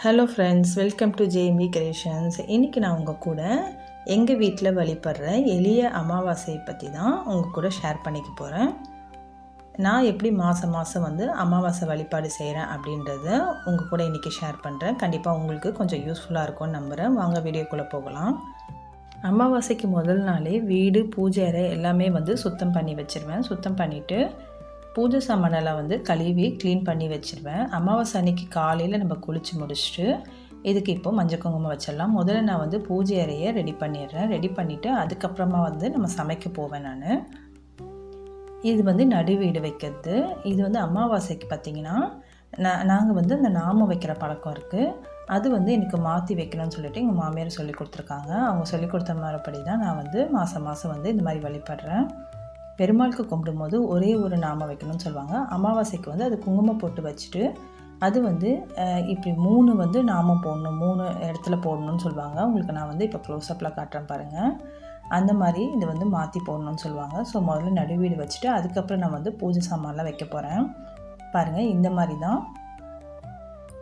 Hello friends welcome to JMB creations இன்றைக்கி நான் உங்கள் கூட எங்கள் வீட்டில் வழிபடுற எளிய அமாவாசையை பற்றி தான் உங்கள் கூட ஷேர் பண்ணிக்க போகிறேன் நான் எப்படி மாதம் மாதம் வந்து அமாவாசை வழிபாடு செய்கிறேன் அப்படின்றத உங்கள் கூட இன்றைக்கி ஷேர் பண்ணுறேன் கண்டிப்பாக உங்களுக்கு கொஞ்சம் யூஸ்ஃபுல்லாக இருக்கும்னு நம்புகிறேன் வாங்க வீடியோக்குள்ளே போகலாம். அமாவாசைக்கு முதல் நாளே வீடு பூஜை அறை எல்லாமே வந்து சுத்தம் பண்ணி வச்சுருவேன். சுத்தம் பண்ணிவிட்டு பூஜை சாமானெல்லாம் வந்து கழுவி க்ளீன் பண்ணி வச்சுருவேன். அமாவாசை அன்னைக்கு காலையில் நம்ம குளித்து முடிச்சுட்டு இதுக்கு இப்போ மஞ்சள் குங்குமம் வச்சிடலாம். முதல்ல நான் வந்து பூஜை அறையை ரெடி பண்ணிடுறேன். ரெடி பண்ணிவிட்டு அதுக்கப்புறமா வந்து நம்ம சமைக்க போவேன் நான். இது வந்து நடு வீடு வைக்கிறது. இது வந்து அமாவாசைக்கு பார்த்திங்கன்னா நான் நாங்கள் வந்து அந்த நாமம் வைக்கிற பழக்கம் இருக்குது அது வந்து எனக்கு மாற்றி வைக்கணும்னு சொல்லிட்டு எங்கள் மாமியார் சொல்லி கொடுத்துருக்காங்க. அவங்க சொல்லி கொடுத்த மாதிரிப்படி தான் நான் வந்து மாதம் மாதம் வந்து இந்த மாதிரி வழிபடுறேன். பெருமாளுக்கு கும்பிடும்போது ஒரே ஒரு நாமம் வைக்கணும்னு சொல்லுவாங்க. அமாவாசைக்கு வந்து அது குங்குமம் போட்டு வச்சுட்டு அது வந்து இப்படி மூணு வந்து நாமம் போடணும் மூணு இடத்துல போடணும்னு சொல்லுவாங்க. உங்களுக்கு நான் வந்து இப்போ க்ளோஸ்அப்பில் காட்டுறேன் பாருங்கள் அந்த மாதிரி இது வந்து மாற்றி போடணும்னு சொல்லுவாங்க. ஸோ முதல்ல நடுவீடு வச்சுட்டு அதுக்கப்புறம் நான் வந்து பூஜை சாமான்லாம் வைக்க போகிறேன் பாருங்கள் இந்த மாதிரி தான்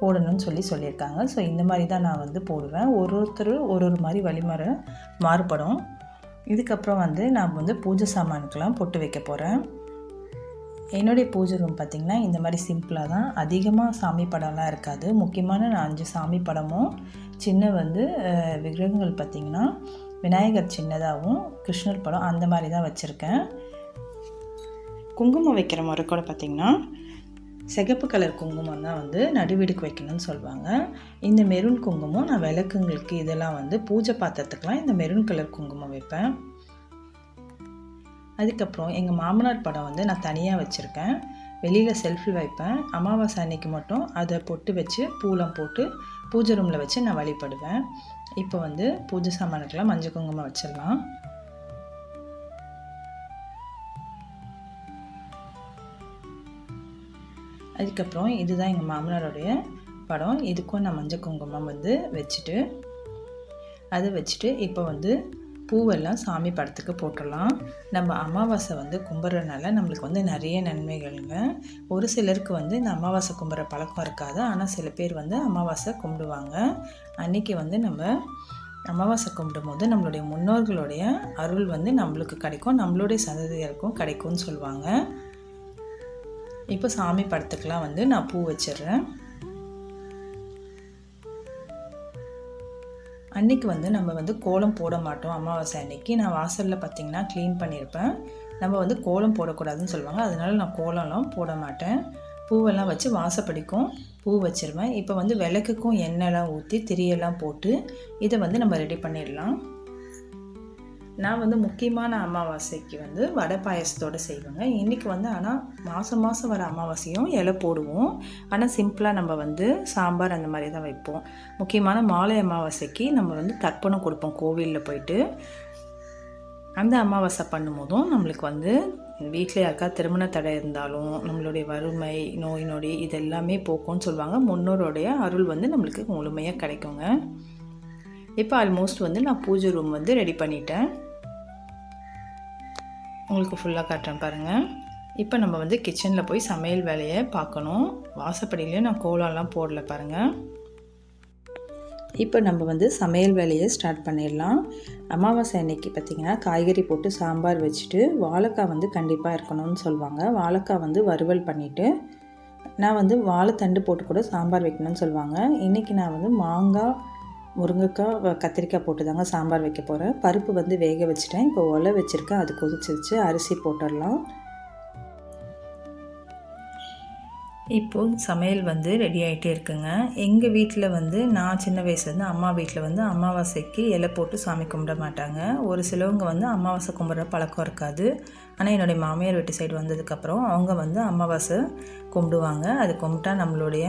போடணும்னு சொல்லி சொல்லியிருக்காங்க. ஸோ இந்த மாதிரி தான் நான் வந்து போடுவேன். ஒரு ஒருத்தர் ஒரு ஒரு மாதிரி வழிமுறை மாறுபடும். இதுக்கப்புறம் வந்து நான் வந்து பூஜை சாமானுக்கெல்லாம் பொட்டு வைக்க போகிறேன் என்னுடைய பூஜை ரூம் பார்த்திங்கன்னா இந்த மாதிரி சிம்பிளாக தான். அதிகமாக சாமி படம்லாம் இருக்காது. முக்கியமான நான் அஞ்சு சாமி படமும் சின்ன வந்து விக்கிரகங்கள் பார்த்திங்கன்னா விநாயகர் சின்னதாகவும் கிருஷ்ணர் படம் அந்த மாதிரி தான் வச்சுருக்கேன். குங்குமம் வைக்கிற முறை கூட பார்த்திங்கன்னா சிகப்பு கலர் குங்குமம் தான் வந்து நடுவீடுக்கு வைக்கணும்னு சொல்லுவாங்க. இந்த மெரூன் குங்குமம் நான் விளக்குங்களுக்கு இதெல்லாம் வந்து பூஜை பாத்திரத்துக்கெலாம் இந்த மெரூன் கலர் குங்குமம் வைப்பேன். அதுக்கப்புறம் எங்கள் மாமனார் படம் வந்து நான் தனியாக வச்சுருக்கேன். வெளியில் செல்ஃபி வைப்பேன். அமாவாசை அன்னைக்கு மட்டும் அதை பொட்டு வச்சு பூலம் போட்டு பூஜை ரூமில் வச்சு நான் வழிபடுவேன். இப்போ வந்து பூஜை சாமானுக்கெல்லாம் மஞ்சள் குங்குமம் வச்சிடலாம். அதுக்கப்புறம் இதுதான் எங்கள் மாமனாருடைய படம். இதுக்கும் நான் மஞ்சள் குங்குமம் வந்து வச்சுட்டு அதை வச்சுட்டு இப்போ வந்து பூவெல்லாம் சாமி படத்துக்கு போட்டுடலாம். நம்ம அமாவாசை வந்து கும்பிட்றதுனால நம்மளுக்கு வந்து நிறைய நன்மைகள்ங்க. ஒரு சிலருக்கு வந்து இந்த அமாவாசை கும்பிட்ற பழக்கம் இருக்காது. ஆனால் சில பேர் வந்து அமாவாசை கும்பிடுவாங்க. அன்றைக்கி வந்து நம்ம அமாவாசை கும்பிடும்போது நம்மளுடைய முன்னோர்களுடைய அருள் வந்து நம்மளுக்கு கிடைக்கும். நம்மளுடைய சந்ததியருக்கும் கிடைக்கும்னு சொல்லுவாங்க. இப்போ சாமி படத்துக்கெலாம் வந்து நான் பூ வச்சிடுறேன். அன்னைக்கு வந்து நம்ம வந்து கோலம் போட மாட்டோம் அமாவாசை அன்னைக்கு. நான் வாசலில் பார்த்தீங்கன்னா க்ளீன் பண்ணியிருப்பேன். நம்ம வந்து கோலம் போடக்கூடாதுன்னு சொல்லுவாங்க. அதனால நான் கோலம்லாம் போட மாட்டேன். பூவெல்லாம் வச்சு வாசப்படிக்கும் பூ வச்சுருவேன். இப்போ வந்து விளக்குக்கும் எண்ணெய்லாம் ஊற்றி திரியெல்லாம் போட்டு இதை வந்து நம்ம ரெடி பண்ணிடலாம். நான் வந்து முக்கியமான அமாவாசைக்கு வந்து வடை பாயசத்தோடு செய்வேங்க. இன்றைக்கி வந்து ஆனால் மாதம் மாதம் வர அமாவாசையும் இலை போடுவோம். ஆனால் சிம்பிளாக நம்ம வந்து சாம்பார் அந்த மாதிரி தான் வைப்போம். முக்கியமான மாலை அமாவாசைக்கு நம்ம வந்து தர்ப்பணம் கொடுப்போம் கோவிலில் போயிட்டு. அந்த அமாவாசை பண்ணும்போதும் நம்மளுக்கு வந்து வீட்டில் யாருக்கா திருமண தடை இருந்தாலும் நம்மளுடைய வறுமை நோய் நொடி இதெல்லாமே போக்கும்னு சொல்லுவாங்க. முன்னோருடைய அருள் வந்து நம்மளுக்கு முழுமையாக கிடைக்குங்க. இப்போ ஆல்மோஸ்ட் வந்து நான் பூஜை ரூம் வந்து ரெடி பண்ணிட்டேன். உங்களுக்கு ஃபுல்லாக காட்டுறேன் பாருங்கள் இப்போ நம்ம வந்து கிச்சனில் போய் சமையல் வேலையை பார்க்கணும். வாசப்படியிலையும் நான் கோலம்லாம் போடல பாருங்கள் இப்போ நம்ம வந்து சமையல் வேலையை ஸ்டார்ட் பண்ணிடலாம். அமாவாசை அன்னைக்கு பார்த்திங்கன்னா காய்கறி போட்டு சாம்பார் வச்சுட்டு வாழைக்காய் வந்து கண்டிப்பாக இருக்கணும்னு சொல்லுவாங்க. வாழைக்காய் வந்து வறுவல் பண்ணிவிட்டு நான் வந்து வாழைத்தண்டு போட்டு கூட சாம்பார் வைக்கணும்னு சொல்லுவாங்க. இன்றைக்கி நான் வந்து மாங்காய் முருங்கைக்காய் கத்திரிக்காய் போட்டு தாங்க சாம்பார் வைக்க போகிறேன் பருப்பு வந்து வேக வச்சுட்டேன். இப்போ ஒலை வச்சுருக்கேன். அது கொதிச்சிருச்சு அரிசி போட்டுடலாம். இப்போ சமையல் வந்து ரெடி ஆகிட்டே இருக்குங்க. எங்கள் வீட்டில் வந்து நான் சின்ன வயசுலேருந்து அம்மா வீட்டில் வந்து அமாவாசைக்கு இலை போட்டு சாமி கும்பிட மாட்டாங்க. ஒரு சிலவங்க வந்து அமாவாசை கும்பிட்ற பழக்கம் இருக்காது. ஆனால் என்னுடைய மாமியார் வீட்டு சைடு வந்ததுக்கப்புறம் அவங்க வந்து அமாவாசை கும்பிடுவாங்க. அது கும்பிட்டா நம்மளுடைய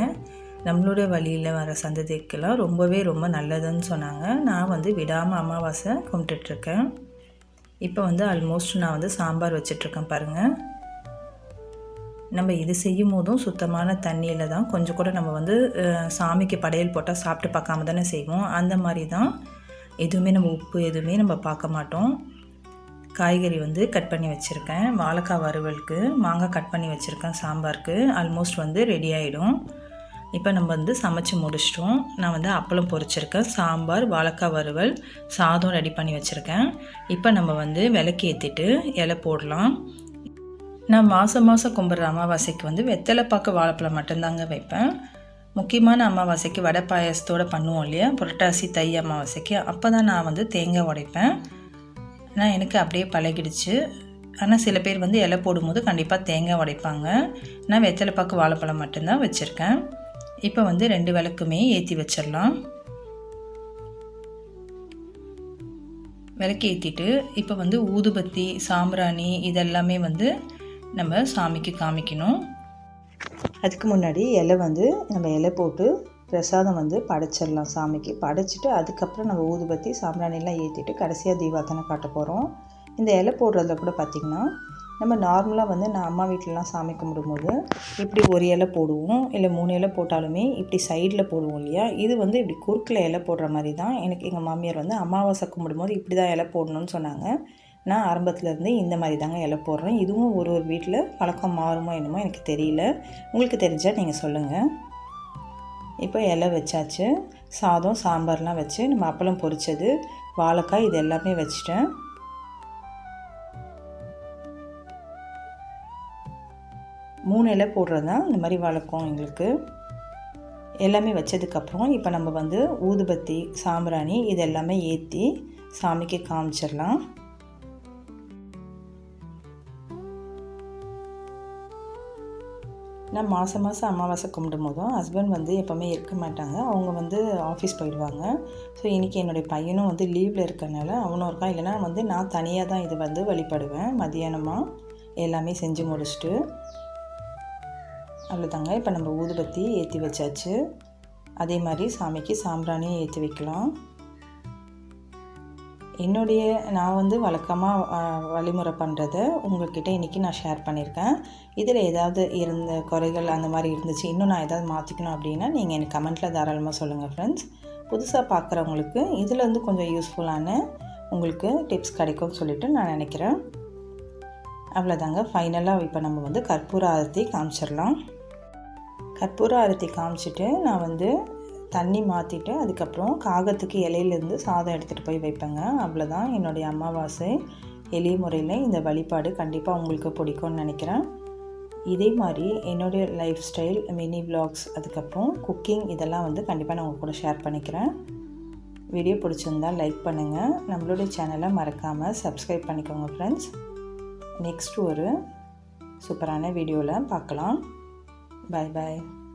நம்மளுடைய வழியில் வர சந்ததிக்கெல்லாம் ரொம்பவே ரொம்ப நல்லதுன்னு சொன்னாங்க. நான் வந்து விடாமல் அமாவாசை கும்பிட்டுட்ருக்கேன். இப்போ வந்து ஆல்மோஸ்ட் நான் வந்து சாம்பார் வச்சிட்ருக்கேன் பாருங்கள் நம்ம இது செய்யும் போதும் சுத்தமான தண்ணியில் தான் கொஞ்சம் கூட நம்ம வந்து சாமிக்கு படையல் போட்டால் சாப்பிட்டு பார்க்காம தானே செய்வோம். அந்த மாதிரி தான் எதுவுமே நம்ம உப்பு எதுவுமே நம்ம பார்க்க மாட்டோம். காய்கறி வந்து கட் பண்ணி வச்சுருக்கேன். வாழைக்காய் வறுவலுக்கு மாங்காய் கட் பண்ணி வச்சுருக்கேன் சாம்பாருக்கு. ஆல்மோஸ்ட் வந்து ரெடி ஆகிடும் இப்போ நம்ம வந்து சமைச்சு முடிச்சிட்டோம். நான் வந்து அப்பளம் பொரிச்சிருக்கேன். சாம்பார் வாழைக்காய் வறுவல் சாதம் ரெடி பண்ணி வச்சுருக்கேன். இப்போ நம்ம வந்து விளக்கு ஏற்றிட்டு இலை போடலாம். நான் மாதம் மாதம் கும்பிட்ற அமாவாசைக்கு வந்து வெத்தலை பாக்கு வாழைப்பழம் மட்டும்தாங்க வைப்பேன். முக்கியமான அமாவாசைக்கு வடை பாயசத்தோடு பண்ணுவோம் இல்லையா? புரட்டாசி தை அமாவாசைக்கு. அப்போ தான் நான் வந்து தேங்காய் உடைப்பேன். ஆனால் எனக்கு அப்படியே பழகிடுச்சு. ஆனால் சில பேர் வந்து இலை போடும்போது கண்டிப்பாக தேங்காய் உடைப்பாங்க. நான் வெத்தலை பாக்கு வாழைப்பழம் மட்டும்தான் வச்சுருக்கேன். இப்போ வந்து ரெண்டு விளக்குமே ஏற்றி வச்சிடலாம். விளக்கு ஏற்றிட்டு இப்போ வந்து ஊதுபத்தி சாம்பிராணி இதெல்லாமே வந்து நம்ம சாமிக்கு காமிக்கணும். அதுக்கு முன்னாடி இலை வந்து நம்ம இலை போட்டு பிரசாதம் வந்து படைச்சிடலாம் சாமிக்கு. படைச்சிட்டு அதுக்கப்புறம் நம்ம ஊதுபத்தி சாம்பிராணிலாம் ஏற்றிட்டு கடைசியாக தீபாத்தனை காட்ட போகிறோம் இந்த இலை போடுறதுல கூட பார்த்திங்கன்னா நம்ம நார்மலாக வந்து நான் அம்மா வீட்டிலலாம் சாமி கும்பிடும்போது இப்படி ஒரு இலை போடுவோம். இல்லை மூணு இலை போட்டாலுமே இப்படி சைடில் போடுவோம் இல்லையா? இது வந்து இப்படி குறுக்கில் இலை போடுற மாதிரி தான் எனக்கு எங்கள் மாமியார் வந்து அமாவாசை கும்பிடும்போது இப்படி தான் இலை போடணும்னு சொன்னாங்க. நான் ஆரம்பத்துலேருந்து இந்த மாதிரி தாங்க இலை போடுறேன். இதுவும் ஒரு ஒரு வீட்டில் பழக்கம் மாறுமோ என்னமோ எனக்கு தெரியல. உங்களுக்கு தெரிஞ்சால் நீங்கள் சொல்லுங்கள் இப்போ இலை வச்சாச்சு. சாதம் சாம்பார்லாம் வச்சு நம்ம அப்பளம் பொரிச்சது. வாழைக்காய் இது எல்லாமே வச்சுட்டேன். மூணு இலை போடுறது தான் இந்த மாதிரி வழக்கம் எங்களுக்கு. எல்லாமே வச்சதுக்கப்புறம் இப்போ நம்ம வந்து ஊதுபத்தி சாம்பிராணி இது எல்லாமே ஏற்றி சாமிக்கு காமிச்சிடலாம். நான் மாதம் மாதம் அமாவாசை கும்பிடும் போதும் ஹஸ்பண்ட் வந்து எப்போவுமே இருக்க மாட்டாங்க. அவங்க வந்து ஆஃபீஸ் போயிடுவாங்க. ஸோ இன்றைக்கி என்னுடைய பையனும் வந்து லீவில் இருக்கனால அவனும் இருக்கான். இல்லைனா வந்து நான் தனியாக தான் இது வந்து வழிபடுவேன். மதியானமாக எல்லாமே செஞ்சு முடிச்சுட்டு அவ்வளோதாங்க இப்போ நம்ம ஊதுபத்தி ஏற்றி வச்சாச்சு. அதே மாதிரி சாமிக்கு சாம்பிராணியும் ஏற்றி வைக்கலாம். என்னுடைய நான் வந்து வழக்கமாக வழிமுறை பண்ணுறத உங்கள்கிட்ட இன்றைக்கி நான் ஷேர் பண்ணியிருக்கேன். இதில் ஏதாவது இருந்த குறைகள் அந்த மாதிரி இருந்துச்சு இன்னும் நான் ஏதாவது மாற்றிக்கணும் அப்படின்னா நீங்கள் எனக்கு கமெண்ட்டில் தாராளமாக சொல்லுங்கள் ஃப்ரெண்ட்ஸ் புதுசாக பார்க்குறவங்களுக்கு இதில் வந்து கொஞ்சம் யூஸ்ஃபுல்லான உங்களுக்கு டிப்ஸ் கிடைக்கும்னு சொல்லிவிட்டு நான் நினைக்கிறேன். அவ்வளோதாங்க ஃபைனலாக இப்போ நம்ம வந்து கற்பூர ஆரத்தி காமிச்சிடலாம். கற்பூர ஆரத்தி காமிச்சிட்டு நான் வந்து தண்ணி மாற்றிட்டு அதுக்கப்புறம் காகத்துக்கு இலையிலேருந்து சாதம் எடுத்துகிட்டு போய் வைப்பேங்க. அவ்வளோதான் என்னுடைய அமாவாசை. எளிய முறையில் இந்த வழிபாடு கண்டிப்பாக உங்களுக்கு பிடிக்கும்னு நினைக்கிறேன். இதே மாதிரி என்னுடைய லைஃப் ஸ்டைல் மினி விளாக்ஸ் அதுக்கப்புறம் குக்கிங் இதெல்லாம் வந்து கண்டிப்பாக நான் உங்கள் கூட ஷேர் பண்ணிக்கிறேன். வீடியோ பிடிச்சிருந்தால் லைக் பண்ணுங்கள் நம்மளுடைய சேனலை மறக்காமல் சப்ஸ்கிரைப் பண்ணிக்கோங்க ஃப்ரெண்ட்ஸ் நெக்ஸ்ட் ஒரு சூப்பரான வீடியோவில் பார்க்கலாம். Bye bye.